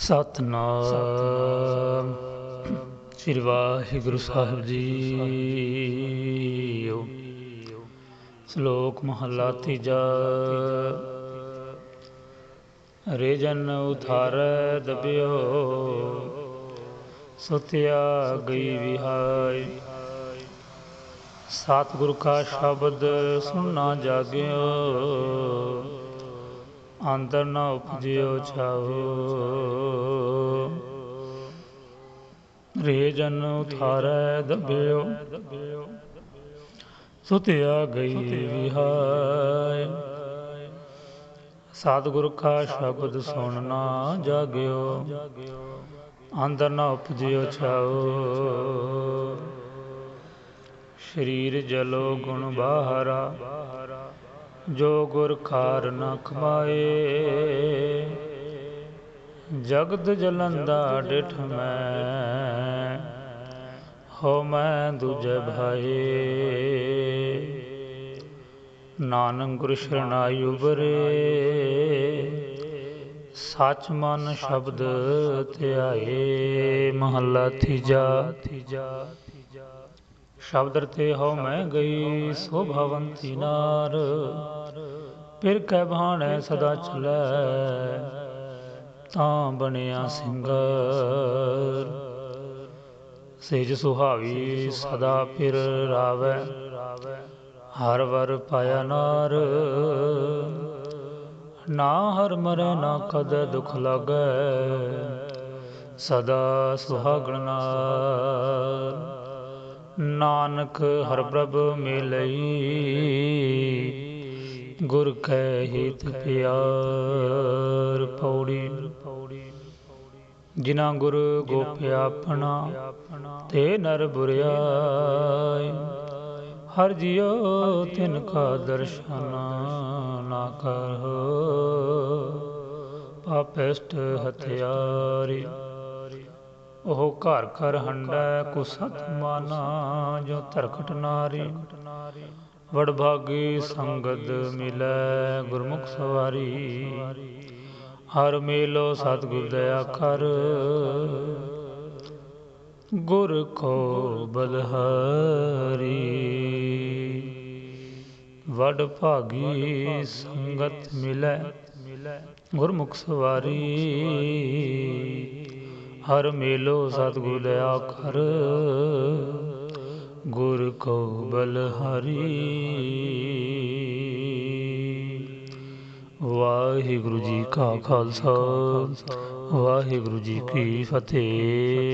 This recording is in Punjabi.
ਸਤਨਾਮ। ਸ੍ਰੀ ਵਾਹਿਗੁਰੂ ਸਾਹਿਬ ਜੀ। ਸ਼ਲੋਕ ਮਹਲਾ ਤੀਜਾ। ਰੇ ਜਨ ਉਥਾਰੈ ਦਬਿਓ, ਸੁਤਿਆ ਗਈ ਵਿਹਾਈ ਸਤਿਗੁਰ ਕਾ ਸ਼ਬਦ ਸੁਣਨਾ ਜਾਗਿਓ ਅੰਦਰ ਨ ਉਪਜਿਓ ਛਾਓ ਰੇ ਜਨ ਉਥਾਰੈ ਸੁਤਿਆ ਗਈ ਵਿਹਾਇ। ਸਤਿਗੁਰ ਕਾ ਸ਼ਬਦ ਸੁਣਨਾ ਜਾਗਿਓ। ਅੰਦਰ ਨਾ ਉਪਜਿਓ ਛਾਓ ਸ਼ਰੀਰ ਜਲੋ ਗੁਣ ਬਾਹਰਾ। ਜੋ ਗੁਰ ਖਾਰ ਨ ਖਮਾਏ। ਜਗਤ ਜਲੰਦਾ ਡਿਠ ਮੈਂ, ਹੋ ਮੈਂ ਦੂਜੇ ਭਾਏ। ਨਾਨਕ ਗੁਰ ਸ਼ਰਨਾਈ ਉਬਰੇ ਸੱਚ ਮਨ ਸ਼ਬਦ ਧਿਆਏ। ਮਹੱਲਾ ਤੀਜਾ ਤੀਜਾ। ਸ਼ਬਦ ਰਤੇ ਹਉ ਮੈਂ ਗਈ, ਸੋ ਭਵੰਤੀ ਨਾਰ। ਫਿਰ ਕਹਿ ਭਾਣੈ ਸਦਾ ਚਲੈ। ਤਾਂ ਬਣਿਆ ਸਿੰਗਰ। ਸੇਜ ਸੁਹਾਵੀ, ਸਦਾ ਫਿਰ ਰਾਵੈ। ਹਰ ਵਰ ਪਾਇਆ ਨਾਰ। ਨਾ ਹਰ ਮਰੈ, ਨਾ ਕਦ ਦੁਖ ਲਾਗੈ। ਸਦਾ ਸੁਹਾਗਣ ਨਾਰ। ਨਾਨਕ ਹਰ ਪ੍ਰਭ ਮਿਲਈ। ਗੁਰ ਕੈ ਹਿਤ ਪਿਆਰ ਪੌੜੀ। ਜਿਨਾ ਗੁਰ ਗੋਪਿਆ ਆਪਣਾ, ਤੇ ਨਰ ਬੁਰਿਆਈ ਹਰ ਜਿਉ ਤਿਨ ਕਾ ਦਰਸ਼ਨ ਨਾ ਕਰੋ। ਪਾਪਿਸ਼ਟ ਹਥਿਆਰੀ। ਉਹ ਘਰ ਘਰ ਹੰਡੈ ਕੁਸਤ ਮਾਨਾ, ਜੋ ਧਰਕਟ ਨਾਰੀ। ਵਡ ਭਾਗੀ ਸੰਗਤ ਮਿਲੈ ਗੁਰਮੁਖ ਸਵਾਰੀ। ਹਰ ਮੇਲੋ ਸਤਿਗੁਰ ਦਇਆ ਕਰ। ਗੁਰ ਕੋ ਬਲਹਾਰੀ ਵਡ ਭਾਗੀ ਸੰਗਤ ਮਿਲੈ ਗੁਰਮੁਖ ਸਵਾਰੀ। ਹਰ ਮੇਲੋ ਸਤਿਗੁਰ ਦਇਆ ਕਰ ਗੁਰ ਕੋ ਬਲਹਾਰੀ। ਵਾਹਿਗੁਰੂ ਜੀ ਕਾ ਖਾਲਸਾ, ਵਾਹਿਗੁਰੂ ਜੀ ਕੀ ਫਤਿਹ।